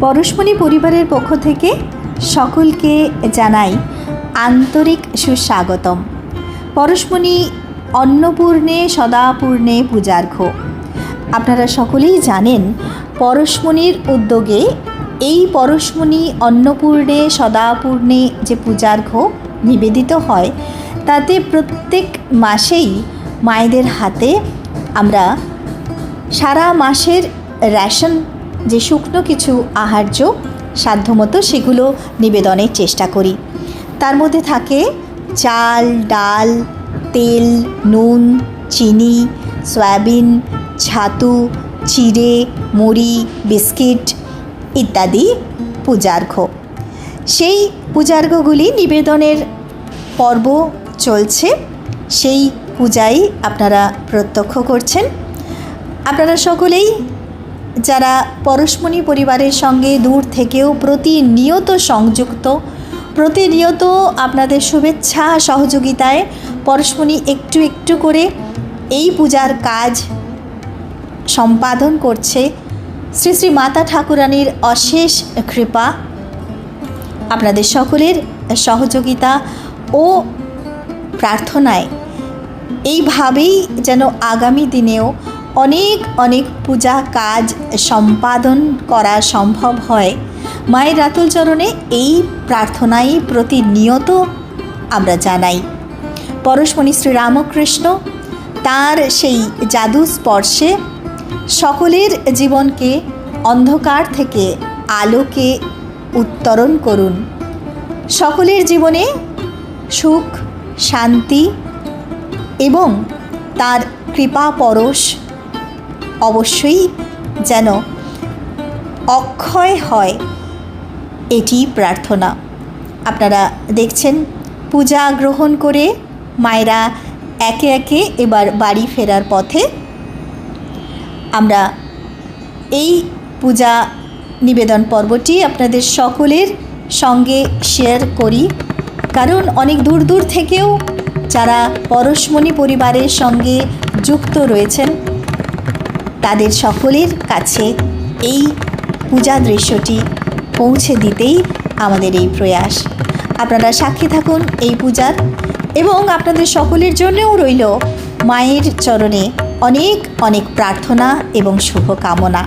পরশমণি পরিবারের পক্ষ থেকে সকলকে জানাই আন্তরিক সুস্বাগতম। পরশমণি অন্নপূর্ণে সদাপূর্ণে পূজার্ঘ আপনারা সকলেই জানেন পরশমণির উদ্যোগে এই পরশমণি অন্নপূর্ণে সদাপূর্ণে যে পূজার্ঘ নিবেদিত হয়, তাতে প্রত্যেক মাসেই মায়েদের হাতে আমরা সারা মাসের রেশন যে শুকনো কিছু আহার্য সাধ্যমতো সেগুলো নিবেদনের চেষ্টা করি। তার মধ্যে থাকে চাল, ডাল, তেল, নুন, চিনি, সয়াবিন, ছাতু, চিড়ে, মুড়ি, বিস্কিট ইত্যাদি পূজার্ঘ। সেই পূজার্ঘগুলি নিবেদনের পর্ব চলছে। সেই পূজাই আপনারা প্রত্যক্ষ করছেন। আপনারা সকলেই যারা পরশমণি পরিবারের সঙ্গে দূর থেকেও প্রতিনিয়ত সংযুক্ত, প্রতিনিয়ত আপনাদের শুভেচ্ছা সহযোগিতায় পরশমণি একটু একটু করে এই পূজার কাজ সম্পাদন করছে। শ্রী শ্রী মাতা ঠাকুরানীর অশেষ কৃপা। আপনাদের সকলের সহযোগিতা ও প্রার্থনায় এইভাবেই যেন আগামী দিনেও অনেক অনেক পূজা কাজ সম্পাদন করা সম্ভব হয়। মায়ের রাতুল চরণে এই প্রার্থনাই প্রতিনিয়ত আমরা জানাই। পরশমণি শ্রী রামকৃষ্ণ তার সেই জাদু স্পর্শে সকলের জীবনকে অন্ধকার থেকে আলোকে উত্তরণ করুন। সকলের জীবনে সুখ, শান্তি এবং তার কৃপা পরশ অবশ্যই যেন অক্ষয় হয় এটি প্রার্থনা। আপনারা দেখছেন, পূজা গ্রহণ করে মায়েরা একে একে এবার বাড়ি ফেরার পথে। আমরা এই পূজা নিবেদন পর্বটি আপনাদের সকলের সঙ্গে শেয়ার করি। কারণ অনেক দূর দূর থেকেও যারা পরশমণি পরিবারের সঙ্গে যুক্ত রয়েছেন তাদের সকলের কাছে এই পূজা দৃশ্যটি পৌঁছে দিতেই আমাদের এই প্রয়াস। আপনারা সাক্ষী থাকুন এই পূজার এবং আপনাদের সকলের জন্যও রইল মায়ের চরণে অনেক অনেক প্রার্থনা এবং শুভকামনা।